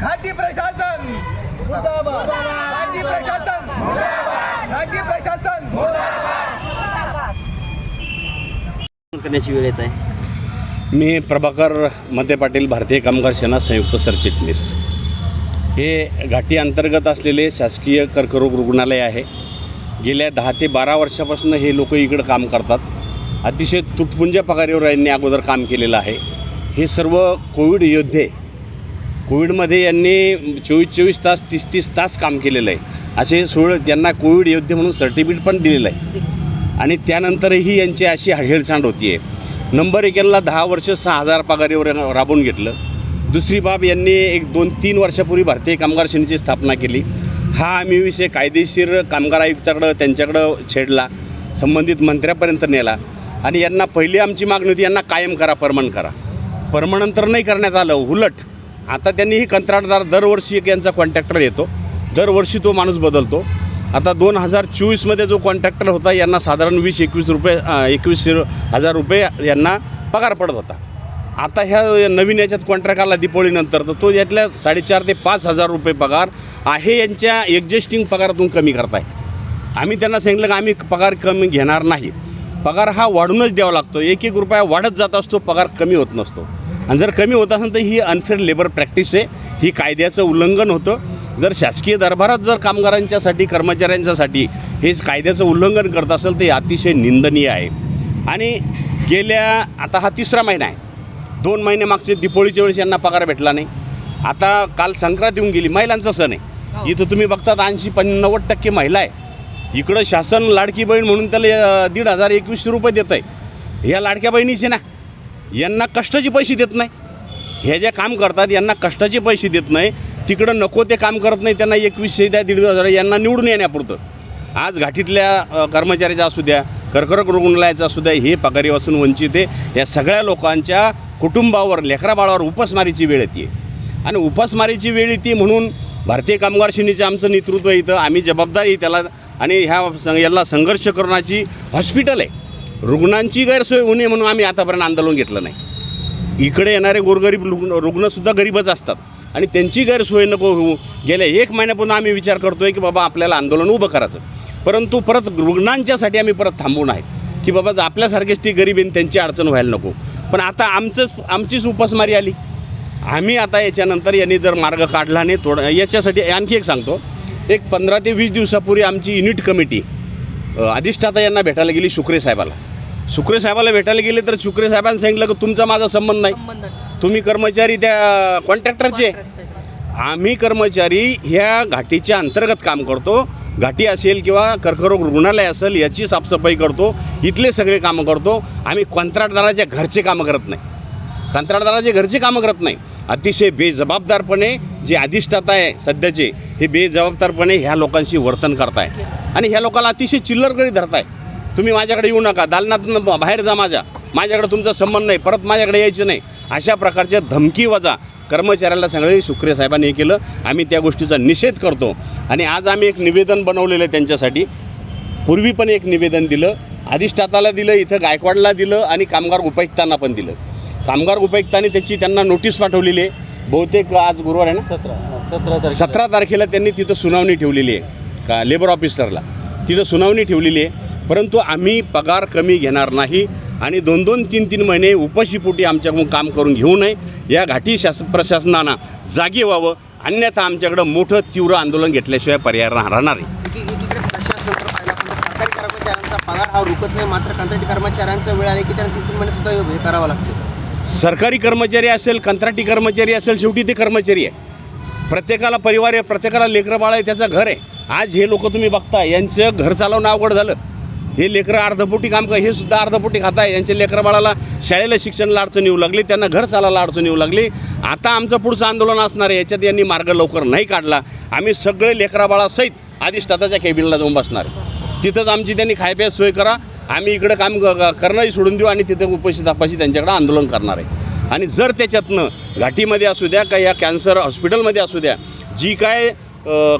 घाटी प्रशासन! मुर्दाबाद! घाटी प्रशासन! घाटी प्रशासन! करण्याची वेळ येत आहे. मी प्रभाकर मते पाटील भारतीय कामगार सेना संयुक्त सरचिटणीस. हे घाटी अंतर्गत असलेले शासकीय कर्करोग रुग्णालय आहे. गेल्या दहा ते बारा वर्षापासून हे लोक इकडं काम करतात. अतिशय तुटपुंज पगारीवर यांनी अगोदर काम केलेलं आहे. हे सर्व कोविड योद्धे कोविडमध्ये यांनी चोवीस चोवीस तास तीस तीस तास काम केलेलं आहे. असे सोळ त्यांना कोविड योद्धे म्हणून सर्टिफिकेट पण दिलेलं आहे. आणि त्यानंतरही यांची अशी हेळसांड होती आहे नंबर एक यांना दहा वर्ष सहा हजार पगारीवर राबवून घेतलं. दुसरी बाब यांनी एक दोन तीन वर्षापूर्वी भारतीय कामगार सेनेची स्थापना केली. हा आम्ही विषय कायदेशीर कामगार आयुक्ताकडं त्यांच्याकडं छेडला संबंधित मंत्र्यापर्यंत नेला. आणि यांना पहिली आमची मागणी होती यांना कायम करा परमन करा. परमानंतर नाही करण्यात आलं उलट. आता त्यांनी ही कंत्राटदार दरवर्षी एक यांचा कॉन्ट्रॅक्टर येतो. दरवर्षी तो माणूस बदलतो. आता दोन हजार चोवीसमध्ये जो कॉन्ट्रॅक्टर होता यांना साधारण वीस एकवीस रुपये एकवीस हजार रुपये यांना पगार पडत होता. आता ह्या नवीन याच्यात कॉन्ट्रॅक्ट आला दीपावलीनंतर तर तो यातल्या साडेचार ते पाच हजार रुपये पगार आहे यांच्या एक्झिस्टिंग पगारातून कमी करताय. आम्ही त्यांना सांगितलं की आम्ही पगार कमी घेणार नाही. पगार हा वाढूनच द्यावा लागतो. एक एक रुपया वाढत जात असतो पगार कमी होत नसतो. आणि जर कमी होत असेल तर ही अनफेअर लेबर प्रॅक्टिस आहे. ही कायद्याचं उल्लंघन होतं. जर शासकीय दरबारात जर कामगारांच्यासाठी कर्मचाऱ्यांच्यासाठी हे कायद्याचं उल्लंघन करत असेल तर हे अतिशय निंदनीय आहे. आणि गेल्या आता हा तिसरा महिना आहे. दोन महिने मागचे दिपोळीच्या वेळेस यांना पगार भेटला नाही. आता काल संक्रांत येऊन गेली महिलांचा सण आहे. इथं तुम्ही बघतात ऐंशी नव्वद टक्के महिला आहे. इकडं शासन लाडकी बहीण म्हणून त्याला दीड हजार एकवीसशे रुपये देत आहे ह्या लाडक्या बहिणीचे ना. यांना कष्टाचे पैसे देत नाही. हे जे काम करतात यांना कष्टाचे पैसे देत नाही. तिकडं नको ते काम करत नाही. त्यांना एकवीसशे द्या दीड हजार यांना निवडून येण्यापुरतं. आज घाटीतल्या कर्मचाऱ्याचा असू द्या कर्करोग रुग्णालयाचा असू द्या हे पगारी वाचून वंचित आहे. या सगळ्या लोकांच्या कुटुंबावर लेकराबाळावर उपासमारीची वेळ येते. आणि उपासमारीची वेळ येते म्हणून भारतीय कामगार सेनेचं आमचं नेतृत्व इथं. आम्ही जबाबदारी त्याला आणि ह्या सं याला संघर्ष करण्याची हॉस्पिटल आहे. रुग्णांची गैरसोय होऊ नये म्हणून आम्ही आतापर्यंत आंदोलन घेतलं नाही. इकडे येणारे गोरगरीब रुग्ण रुग्णसुद्धा गरीबच असतात. आणि त्यांची गैरसोय नको होऊ. गेल्या एक महिन्यापूर्वी आम्ही विचार करतोय की बाबा आपल्याला आंदोलन उभं करायचं. परंतु परत रुग्णांच्यासाठी आम्ही परत थांबून आहे. की बाबा जर आपल्यासारखेच ती गरीब आहे त्यांची अडचण व्हायला नको. पण आता आमचंच आमचीच उपासमारी आली. आम्ही आता याच्यानंतर यांनी जर मार्ग काढला नाही थोडं याच्यासाठी आणखी एक सांगतो. एक पंधरा ते वीस दिवसापूर्वी आमची युनिट कमिटी अधिष्ठाता यांना भेटायला गेली शुक्रे साहेबाला. शुक्रे साहेबाला भेटायला गेले तर शुक्रे साहेबांनी सांगितलं की तुमचा माझा संबंध नाही. तुम्ही कर्मचारी त्या कॉन्ट्रॅक्टरचे. आम्ही कर्मचारी ह्या घाटीच्या अंतर्गत काम करतो. घाटी असेल किंवा कर्करोग रुग्णालय असेल याची साफसफाई करतो. इथले सगळे कामं करतो. आम्ही कंत्राटदाराच्या घरचे कामं करत नाही. कंत्राटदाराचे घरचे कामं करत नाही. अतिशय बेजबाबदारपणे जे अधिष्ठाता आहे सध्याचे हे बेजबाबदारपणे ह्या लोकांशी वर्तन करताय. आणि ह्या लोकांना अतिशय चिल्लरकरी धरताय. तुम्ही माझ्याकडे येऊ नका दालनातून बाहेर जा माझ्या. माझ्याकडे तुमचा संबंध नाही परत माझ्याकडे यायचं नाही. अशा प्रकारच्या धमकी वजा कर्मचाऱ्याला सांगले शुक्रिया साहेबांनी हे केलं. आम्ही त्या गोष्टीचा निषेध करतो. आणि आज आम्ही एक निवेदन बनवलेलं आहे त्यांच्यासाठी. पूर्वी पण एक निवेदन दिलं. अधिष्ठाताला दिलं इथं गायकवाडला दिलं आणि कामगार उपायुक्तांना पण दिलं. कामगार उपायुक्तांनी त्याची त्यांना नोटीस पाठवलेली आहे. बहुतेक आज गुरुवार आहे ना? सतरा सतरा सतरा तारखेला त्यांनी तिथं सुनावणी ठेवलेली आहे. का लेबर ऑफिसरला तिथं सुनावणी ठेवलेली आहे. परंतु आम्ही पगार कमी घेणार नाही आणि दोन दोन तीन तीन महिने उपाशीपोटी आमच्याकडून काम करून घेऊ नये. या घाटी शास प्रशासनानं जागी व्हावं. अन्यथा आमच्याकडं मोठं तीव्र आंदोलन घेतल्याशिवाय पर्याय राह- राहणार आहे. पगार हा रुकत नाही. मात्र कंत्राटी कर्मचाऱ्यांचा वेळ आली की त्यांना तीन तीन महिने सुद्धा हे करावं लागते. सरकारी कर्मचारी असेल कंत्राटी कर्मचारी असेल शेवटी ते कर्मचारी आहे. प्रत्येकाला परिवार आहे प्रत्येकाला लेकरं बाळ आहे त्याचं घर आहे. आज हे लोक तुम्ही बघता यांचं घर चालवणं अवघड झालं. हे लेकरं अर्धपोटी काम कर हे सुद्धा अर्धपोटी खात आहे. यांच्या लेकरं बाळाला शाळेला शिक्षणाला अडचण येऊ लागली त्यांना घर चालायला अडचण येऊ लागली. आता आमचं पुढचं आंदोलन असणार आहे याच्यात यांनी मार्ग लवकर नाही काढला. आम्ही सगळे लेकरा बाळासहित अधिष्ठाताच्या केबिनला जाऊन बसणार आहे. तिथंच आमची त्यांनी खायप्यास सोय करा. आम्ही इकडं काम क- करणंही सोडून देऊ आणि तिथं उपाशी तापाशी त्यांच्याकडे आंदोलन करणार आहे. आणि जर त्याच्यातनं घाटीमध्ये असू द्या का या कॅन्सर हॉस्पिटलमध्ये असू द्या जी काय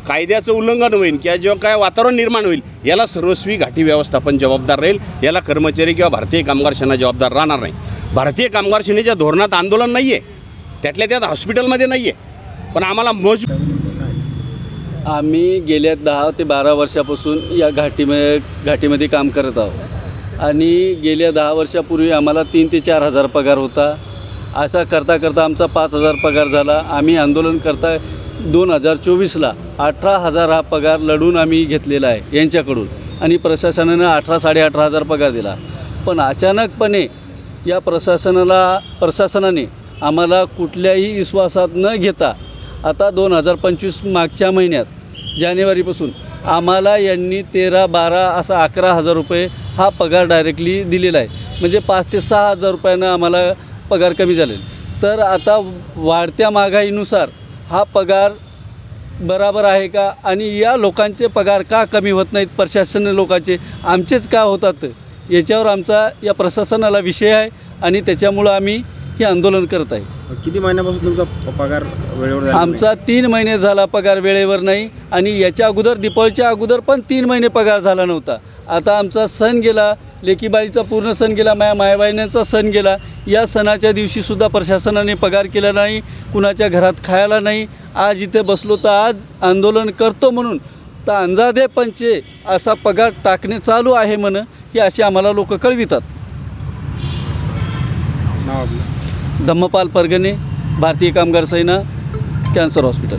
कायद्याचं उल्लंघन होईल किंवा जेव्हा काय वातावरण निर्माण होईल याला सर्वस्वी घाटी व्यवस्थापन जबाबदार राहील याला कर्मचारी किंवा भारतीय कामगार सेना जबाबदार राहणार नाही. भारतीय कामगार सेनेच्या धोरणात आंदोलन नाही आहे त्यातल्या त्यात हॉस्पिटलमध्ये नाही आहे पण आम्हाला मज आम्ही गेल्या दहा ते बारा वर्षापासून या घाटीमध्ये घाटीमध्ये काम करत आहोत. आणि गेल्या दहा वर्षापूर्वी आम्हाला तीन ते चार हजार पगार होता. असा करता करता आमचा पाच हजार पगार झाला. आम्ही आंदोलन करता दोन हजार चोवीसला अठरा हजार हा पगार लढून आम्ही घेतलेला आहे यांच्याकडून. आणि प्रशासनानं अठरा साडे अठरा हजार पगार दिला. पण अचानकपणे या प्रशासनाला प्रशासनाने आम्हाला कुठल्याही विश्वासात न घेता आता दोन हजार पंचवीस मागच्या महिन्यात जानेवारीपासून आम्हाला यांनी तेरा बारा असा अकरा हजार रुपये हा पगार डायरेक्टली दिलेला आहे. म्हणजे पाच ते सहा हजार रुपयानं आम्हाला पगार कमी झालेल तर आता वाढत्या महागाईनुसार हा पगार बराबर आहे का? आणि या लोकांचे पगार का कमी होत नाहीत? प्रशासन लोकांचे आमचेच का होतात? याच्यावर आमचा या प्रशासनाला विषय आहे आणि त्याच्यामुळं आम्ही हे आंदोलन करत आहे. किती महिन्यापासून तुमचा पगार वेळेवर झाला? आमचा तीन महिने झाला पगार वेळेवर नाही आणि याच्या अगोदर दीपावलीच्या अगोदर पण तीन महिने पगार झाला नव्हता. आता आमचा सण गेला लेकीबाईचा पूर्ण सण गेला माया मायाबाईंचा सण गेला. या सणाच्या दिवशीसुद्धा प्रशासनाने पगार केला नाही कुणाच्या घरात खायला नाही. आज इथे बसलो तर आज आंदोलन करतो म्हणून. तर अंजादे पंचे असा पगार टाकणे चालू आहे म्हण हे असे आम्हाला लोक कळवितात. नाव आपलं? Dhammapala Pargane Bharatiya Kamgar Sena cancer hospital.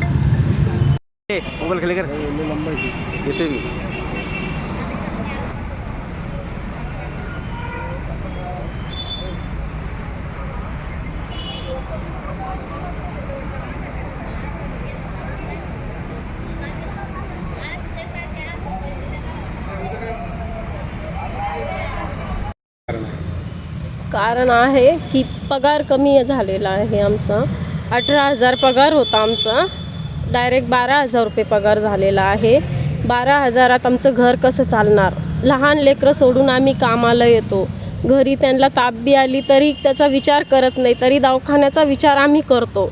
कारण आहे की पगार कमी झालेला आहे आमचा. अठरा हजार पगार होता आमचा. डायरेक्ट बारा हजार रुपये पगार झालेला आहे. बारा हजारात आमचं घर कसं चालणार? लहान लेकरं सोडून आम्ही कामाला येतो. घरी त्यांना ताप बी आली तरी त्याचा विचार करत नाही तरी दवाखान्याचा विचार आम्ही करतो.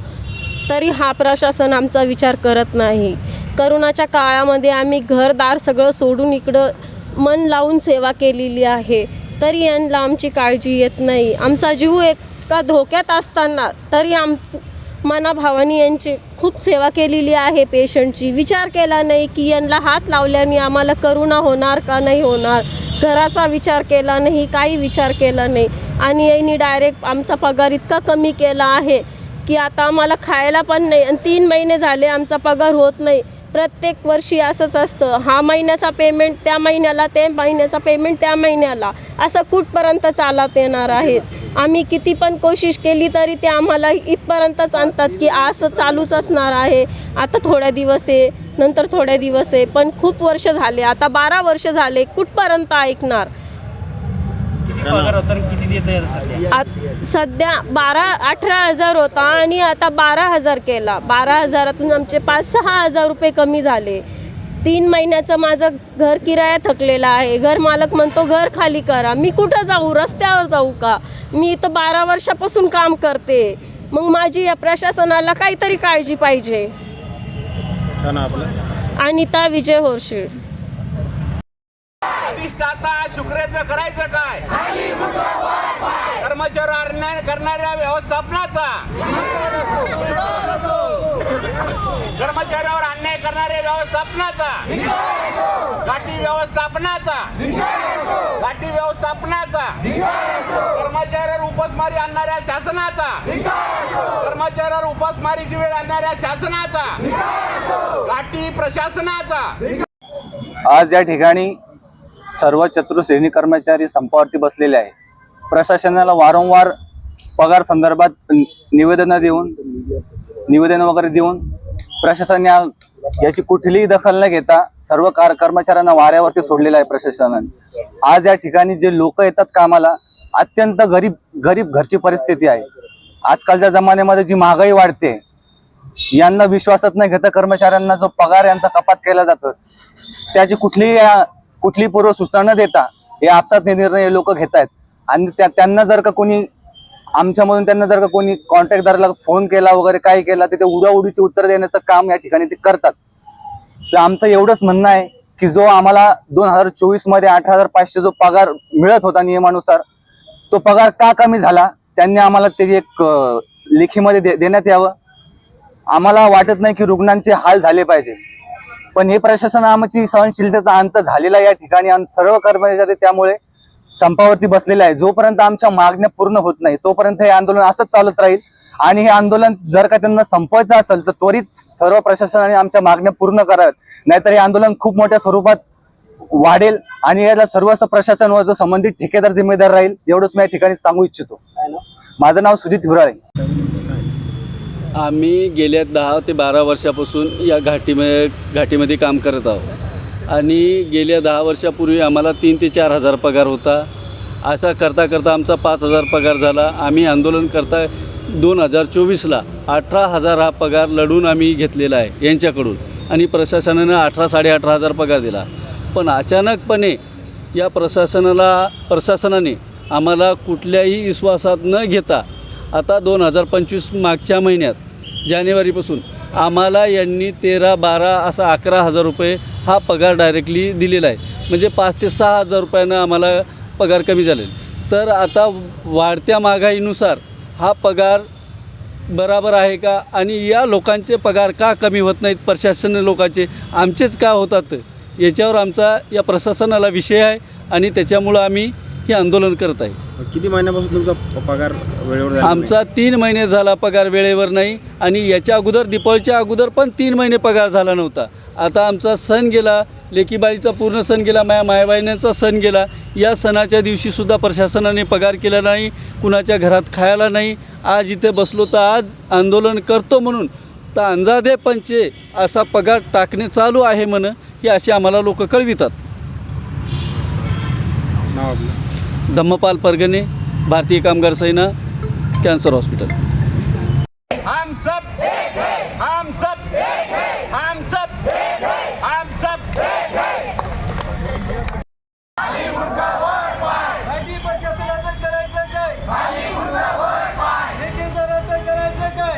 तरी हा प्रशासन आमचा विचार करत नाही. करोनाच्या काळामध्ये आम्ही घरदार सगळं सोडून इकडं मन लावून सेवा केलेली आहे. तरी यांना आमची काळजी येत नाही. आमचा जीव एका धोक्यात असताना तरी आम मनाभावानी यांची खूप सेवा केलेली आहे पेशंटची. विचार केला नाही की यांना हात लावल्याने आम्हाला करुणा होणार का नाही होणार? घराचा विचार केला नाही काही विचार केला नाही. आणि यांनी डायरेक्ट आमचा पगार इतका कमी केला आहे की आता आम्हाला खायला पण नाही. आणि तीन महिने झाले आमचा पगार होत नाही. प्रत्येक वर्षी असंच असतं. हा महिन्याचा पेमेंट त्या महिन्याला ते महिन्याचा पेमेंट त्या महिन्याला. असं कुठपर्यंत चालत येणार आहेत आम्ही किती पण कोशिश केली तरी ते आम्हाला इथपर्यंतच आणतात की असं चालूच असणार आहे. आता थोड्या दिवस आहे नंतर थोड्या दिवस आहे. पण खूप वर्ष झाले आता बारा वर्ष झाले कुठपर्यंत ऐकणार? आत- सध्या बारा अठरा हजार होता आणि आता बारा हजार केला. बारा हजारातून आमचे पाच सहा हजार रुपये कमी झाले. तीन महिन्याचं माझं घर किराया थकलेला आहे. घर मालक म्हणतो घर खाली करा. मी कुठं जाऊ? रस्त्यावर जाऊ का? मी इथं बारा वर्षापासून काम करते. मग माझी या प्रशासनाला काहीतरी काळजी पाहिजे. नाव आपलं? अनिता विजय होरशीळ. आता शुक्रेचं करायचं काय? कर्मचारी अन्याय करणाऱ्या व्यवस्थापनाचा. कर्मचाऱ्यावर अन्याय करणाऱ्या व्यवस्थापनाचा. घाटी व्यवस्थापनाचा. घाटी व्यवस्थापनाचा. कर्मचाऱ्यावर उपासमारी आणणाऱ्या शासनाचा. कर्मचाऱ्यावर उपासमारीची वेळ आणणाऱ्या शासनाचा. घाटी प्रशासनाचा. आज या ठिकाणी सर्व चतुर्श्रेणी कर्मचारी संपावरती बसलेले आहे प्रशासनाला वारंवार पगार संदर्भात निवेदनं देऊन निवेदन वगैरे देऊन प्रशासन या याची कुठलीही दखल न घेता सर्व कार कर्मचाऱ्यांना वाऱ्यावरती सोडलेलं आहे प्रशासनाने. आज या ठिकाणी जे लोक येतात कामाला अत्यंत गरीब गरीब घरची परिस्थिती आहे. आजकालच्या जमान्यामध्ये जी महागाई वाढते यांना विश्वासात न घेता कर्मचाऱ्यांना जो पगार यांचा कपात केला जातो त्याची कुठलीही कुठली पूर्व सूचना न देता हे आपसात निर्णय लोक घेत आहेत आणि त्या त्यांना जर का कोणी आमच्यामधून त्यांना जर का कोणी कॉन्टॅक्टदाराला फोन केला वगैरे काय केला तर ते उडाउडीचे उत्तर देण्याचं काम या ठिकाणी ते करतात. तर आमचं एवढंच म्हणणं आहे की जो आम्हाला दोन हजार चोवीसमध्ये अठरा हजार पाचशे जो पगार मिळत होता नियमानुसार तो पगार का कमी झाला? त्यांनी आम्हाला त्याची एक लेखीमध्ये दे- देण्यात यावं. आम्हाला वाटत नाही की रुग्णांचे हाल झाले पाहिजे. पण हे प्रशासन आमची सहनशीलतेचा अंत झालेला या ठिकाणी आणि सर्व कर्मचारी त्यामुळे संपावरती बसलेले आहे जोपर्यंत आमच्या मागण्या पूर्ण होत नाही तोपर्यंत हे आंदोलन असंच चालत राहील. आणि हे आंदोलन जर का त्यांना संपवायचं असेल तर त्वरित सर्व प्रशासनाने आमच्या मागण्या पूर्ण कराव्यात. नाहीतर हे आंदोलन खूप मोठ्या स्वरूपात वाढेल आणि याला सर्वच प्रशासन व जो संबंधित ठेकेदार जिम्मेदार राहील एवढंच मी या ठिकाणी सांगू इच्छितो. माझं नाव सुजित हिवराळे आम्ही गेल्या दहा ते बारा वर्षापासून या घाटीमध्ये घाटीमध्ये काम करत आहोत. आणि गेल्या दहा वर्षापूर्वी आम्हाला तीन ते चार हजार पगार होता. असा करता करता आमचा पाच हजार पगार झाला. आम्ही आंदोलन करता दोन हजार चोवीसला अठरा हजार हा पगार लढून आम्ही घेतलेला आहे यांच्याकडून. आणि प्रशासनानं अठरा साडेअठरा हजार पगार दिला. पण अचानकपणे या प्रशासनाला प्रशासनाने आम्हाला कुठल्याही विश्वासात न घेता आता दोन हजार पंचवीस मागच्या महिन्यात जानेवारीपासून आम्हाला यांनी तेरा बारा असा अकरा हजार रुपये हा पगार डायरेक्टली दिलेला आहे. म्हणजे पाच ते सहा हजार रुपयानं आम्हाला पगार कमी झाले. तर आता वाढत्या महागाईनुसार हा पगार बराबर आहे का? आणि या लोकांचे पगार का कमी होत नाहीत? प्रशासन लोकांचे आमचेच का होतात? याच्यावर आमचा या प्रशासनाला विषय आहे आणि त्याच्यामुळं आम्ही हे आंदोलन करत आहे. किती महिन्यापासून तुमचा पगार वेळेवर झाला नाही? आमचा तीन महिने झाला पगार वेळेवर नाही आणि याच्या अगोदर दीपावलीच्या अगोदर पण तीन महिने पगार झाला नव्हता. आता आमचा सण गेला लेकीबाईचा पूर्ण सण गेला माया मायाबाईंचा सण गेला. या सणाच्या दिवशीसुद्धा प्रशासनाने पगार केला नाही कुणाच्या घरात खायला नाही. आज इथे बसलो तर आज आंदोलन करतो म्हणून. तर अंजादे पंचे असा पगार टाकणे चालू आहे म्हण हे असे आम्हाला लोक कळवितात. नाव आपलं? धम्मपाल परगणे भारतीय कामगार सेना कॅन्सर हॉस्पिटल हम सब हम सब हम सब हम सब प्रशासनाचं करायचं काय ठेकेदाराचं करायचं काय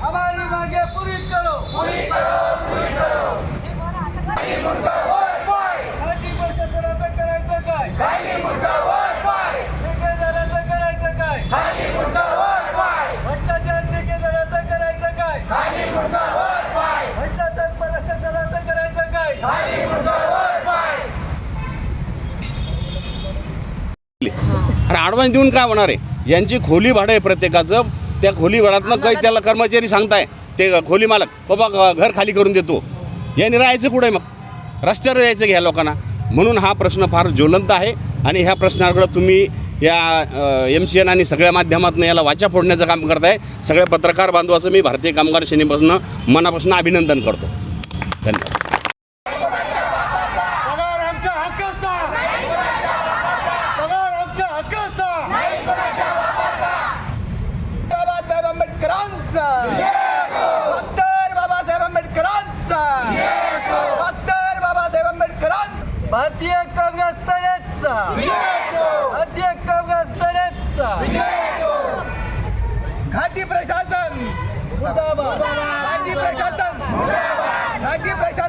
हमारी मांगे पूरी करो पूरी करो पूरी करो खाटी प्रशासनाचं करायचं काय ठेकेदाराचं करायचं काय भ्रष्टाचार ठेकेदाराचं करायचं काय भ्रष्टाचार प्रशासनाचं करायचं काय अरे ॲडव्हान्स देऊन काय होणार आहे? यांची खोली भाडं आहे प्रत्येकाचं. त्या खोली भाड्यातनं काही त्याला कर्मचारी सांगताय. ते खोली मालक बाबा घर खाली करून देतो. यांनी राहायचं कुठे मग? रस्त्यावर यायचं घ्या लोकांना. म्हणून हा प्रश्न फार ज्वलंत आहे आणि ह्या प्रश्नाकडे तुम्ही या एम सी एन आणि सगळ्या माध्यमातून याला वाचा फोडण्याचं काम करताय. सगळ्या पत्रकार बांधवाचं मी भारतीय कामगार सेनेपासून मनापासून अभिनंदन करतो. धन्यवाद. भारतीय काँग्रेस सेनेचा. भारतीय काँग्रेस सेनेचा. घाटी प्रशासन. घाटी प्रशासन. घाटी प्रशासन.